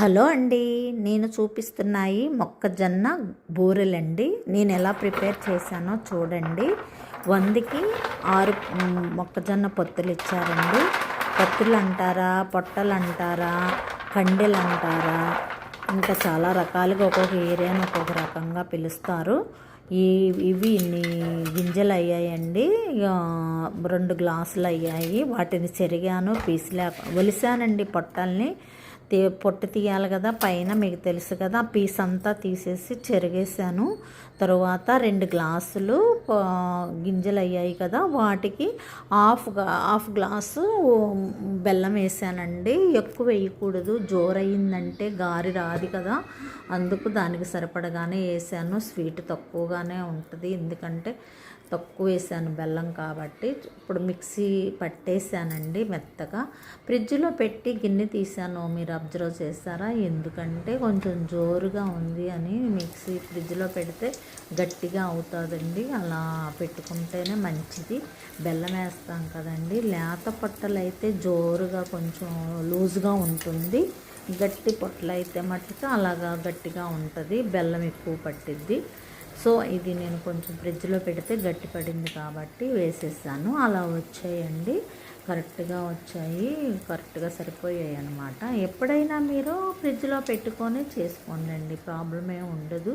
Hello అండి నేను చూపిస్తున్నాయి మొక్కజొన్న బూరెలండి. నేను ఎలా ప్రిపేర్ చేశానో చూడండి. వందకి ఆరు మొక్కజొన్న పొత్తులు ఇచ్చారండి. పొత్తులు అంటారా పొట్టలు అంటారా కండెలు అంటారా? ఇంకా చాలా రకాలుగా ఒక్కొక్క ఏరియాని ఒక్కొక్క రకంగా పిలుస్తారు. ఈ ఇవి ఇన్ని గింజలు అయ్యాయండి. రెండు గ్లాసులు అయ్యాయి. వాటిని చెరిగాను పీసులే ఒలిసానండి పొట్టల్ని. పొట్టు తీయాలి కదా పైన మీకు తెలుసు కదా పీస్ అంతా తీసేసి చెరిగేసాను తరువాత రెండు గ్లాసులు గింజలు అయ్యాయి కదా వాటికి హాఫ్ హాఫ్ గ్లాసు బెల్లం వేసానండి. ఎక్కువ వేయకూడదు జోరయ్యిందంటే గారి రాదు కదా. అందుకు దానికి సరిపడగానే వేసాను. స్వీట్ తక్కువగానే ఉంటుంది. ఎందుకంటే తక్కువ వేసాను బెల్లం కాబట్టి. ఇప్పుడు మిక్సీ పట్టేసానండి మెత్తగా. ఫ్రిడ్జ్లో పెట్టి గిన్నె తీసాను. మీరు అబ్జర్వ్ చేస్తారా ఎందుకంటే కొంచెం జోరుగా ఉంది అని మిక్సీ ఫ్రిడ్జ్లో పెడితే గట్టిగా అవుతుందండి. అలా పెట్టుకుంటేనే మంచిది. బెల్లం వేస్తాం కదండి. లేత పొట్టలు అయితే జోరుగా కొంచెం లూజ్గా ఉంటుంది. గట్టి పొట్టలు అయితే మట్టుకు అలాగా గట్టిగా ఉంటుంది. బెల్లం ఎక్కువ పట్టిద్ది. సో ఇది నేను కొంచెం ఫ్రిడ్జ్లో పెడితే గట్టి పడింది కాబట్టి వేసేసాను. అలా వచ్చాయండి. కరెక్ట్గా వచ్చాయి. కరెక్ట్గా సరిపోయాయి అనమాట ఎప్పుడైనా మీరు ఫ్రిడ్జ్లో పెట్టుకొని చేసుకోండి ప్రాబ్లం ఏమి ఉండదు.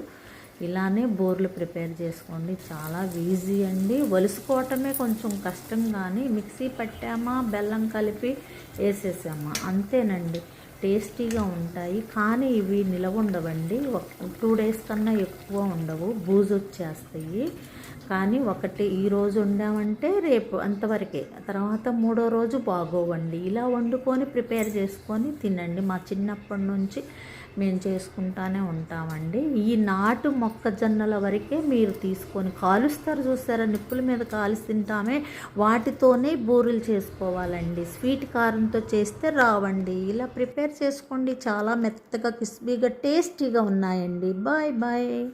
ఇలానే బోర్లు ప్రిపేర్ చేసుకోండి. చాలా ఈజీ అండి. ఒలుసుకోవటమే కొంచెం కష్టం కానీ మిక్సీ పట్టామా బెల్లం కలిపి వేసేసామా? అంతేనండి. టేస్టీగా ఉంటాయి కానీ ఇవి నిలవ ఉండవండి ఒక టూ డేస్ కన్నా ఎక్కువ ఉండవు బూజు వచ్చేస్తాయి కానీ ఒకటి ఈ రోజు వండామంటే రేపు అంతవరకే తర్వాత మూడో రోజు బాగోవండి. ఇలా వండుకొని ప్రిపేర్ చేసుకొని తినండి. మా చిన్నప్పటి నుంచి మేము చేసుకుంటానే ఉంటామండి. ఈ నాటు మొక్కజొన్నల వరకే మీరు తీసుకొని కాలుస్తారు చూస్తారా నిప్పుల మీద కాల్చి తింటామే. వాటితోనే బూరెలు చేసుకోవాలండి. స్వీట్ కారంతో చేస్తే రావండి. ఇలా ప్రిపేర్ చేసుకోండి. చాలా మెత్తగా క్రిస్పీగా టేస్టీగా ఉన్నాయండి. Bye bye.